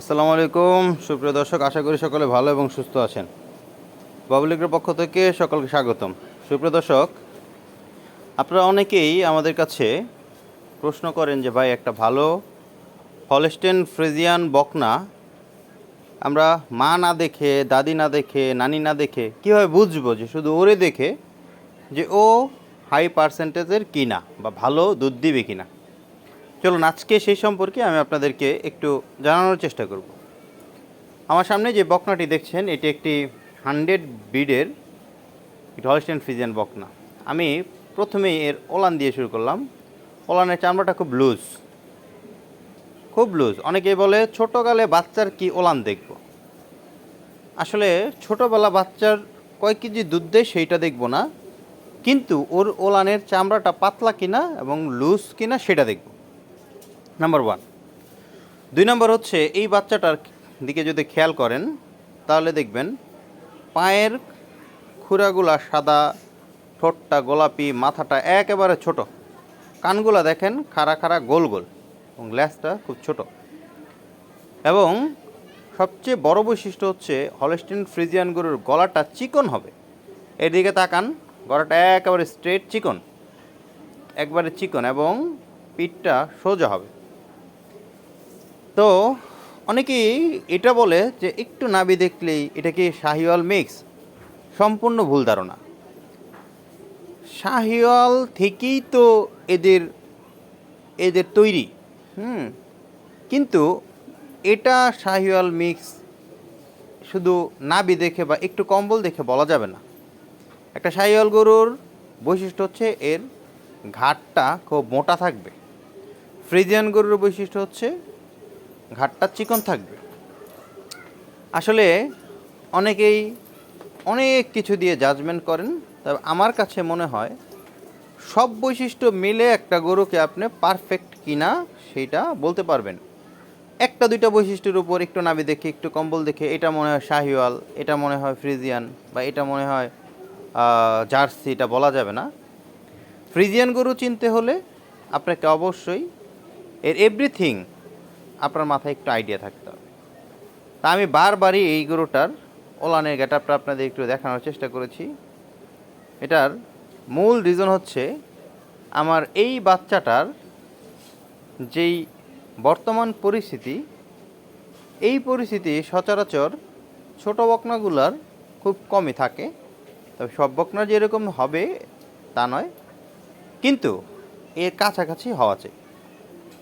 আসসালামু আলাইকুম। সুপ্রিয় দর্শক, আশা করি সকলে ভালো এবং সুস্থ আছেন। বাবুলিকের পক্ষ থেকে সকলকে স্বাগতম। সুপ্রিয় দর্শক, আপনারা অনেকেই আমাদের কাছে প্রশ্ন করেন যে, ভাই, একটা ভালো হলস্টেন ফ্রিজিয়ান বকনা, আমরা মা না দেখে, দাদি না দেখে, নানি না দেখে, কীভাবে বুঝব যে, শুধু ওরে দেখে যে ও হাই পার্সেন্টেজের কিনা বা ভালো দুধ দিবে কিনা? চলুন, আজকে সেই সম্পর্কে আমি আপনাদেরকে একটু জানানোর চেষ্টা করব। আমার সামনে যে বকনাটি দেখছেন, এটি একটি হান্ড্রেড বিডের হলস্টেন ফ্রিজিয়ান বকনা। আমি প্রথমেই এর ওলান দিয়ে শুরু করলাম। ওলানের চামড়াটা খুব লুজ খুব লুজ অনেকেই বলে, ছোটোকালে বাচ্চার কি ওলান দেখব? আসলে ছোটোবেলা বাচ্চার কয় কেজি দুধ দেয় সেইটা দেখব না। কিন্তু ওর ওলানের চামড়াটা পাতলা কিনা এবং লুজ কিনা সেটা দেখব। নাম্বার ওয়ান দুই নম্বর হচ্ছে, এই বাচ্চাটার দিকে যদি খেয়াল করেন, তাহলে দেখবেন পায়ের খুরাগুলা সাদা, ঠোঁটটা গোলাপি, মাথাটা একেবারে ছোট। কানগুলা দেখেন খাড়া খাড়া, গোল গোল, এবং ল্যাসটা খুব ছোট। এবং সবচেয়ে বড় বৈশিষ্ট্য হচ্ছে, হলস্টিন ফ্রিজিয়ান গরুর গলাটা চিকন হবে। এদিকে তাকান, গলাটা একেবারে স্ট্রেট চিকন। একবারে চিকন, এবং পিঠটা সোজা হবে। তো অনেকেই এটা বলে যে একটু নাবি দেখলেই এটা কি শাহিওয়াল মিক্স? সম্পূর্ণ ভুল ধারণা। শাহিওয়াল থেকেই তো এদের এদের তৈরি। হুম। কিন্তু এটা শাহিওয়াল মিক্স শুধু নাবি দেখে বা একটু কম্বল দেখে বলা যাবে না। একটা শাহিওয়াল গরুর বৈশিষ্ট্য হচ্ছে এর ঘাটটা খুব মোটা থাকবে। ফ্রিজিয়ান গরুর বৈশিষ্ট্য হচ্ছে ঘাটটা চিকন থাকবে। আসলে অনেকেই অনেক কিছু দিয়ে জাজমেন্ট করেন তবে আমার কাছে মনে হয় সব বৈশিষ্ট্য মিলে একটা গরুকে আপনি পারফেক্ট কিনা সেটা বলতে পারবেন। একটা দুইটা বৈশিষ্ট্যের উপর একটু নাবি দেখে, একটু কম্বল দেখে, এটা মনে হয় শাহিওয়াল, এটা মনে হয় ফ্রিজিয়ান বা এটা মনে হয় জার্সি, এটা বলা যাবে না। ফ্রিজিয়ান গরু চিনতে হলে আপনাকে অবশ্যই এর এভরিথিং আপনার মাথায় একটু আইডিয়া থাকতে হবে। তা আমি বারবারই এই গরুটার ওলানের গেটআপটা আপনাদের একটু দেখানোর চেষ্টা করেছি। এটার মূল রিজন হচ্ছে আমার এই বাচ্চাটার যেই বর্তমান পরিস্থিতি, এই পরিস্থিতি সচরাচর ছোট বকনাগুলার খুব কমই থাকে। তবে সব বকনা যেরকম হবে তা নয়। কিন্তু এর কাছাকাছি হওয়া চাই।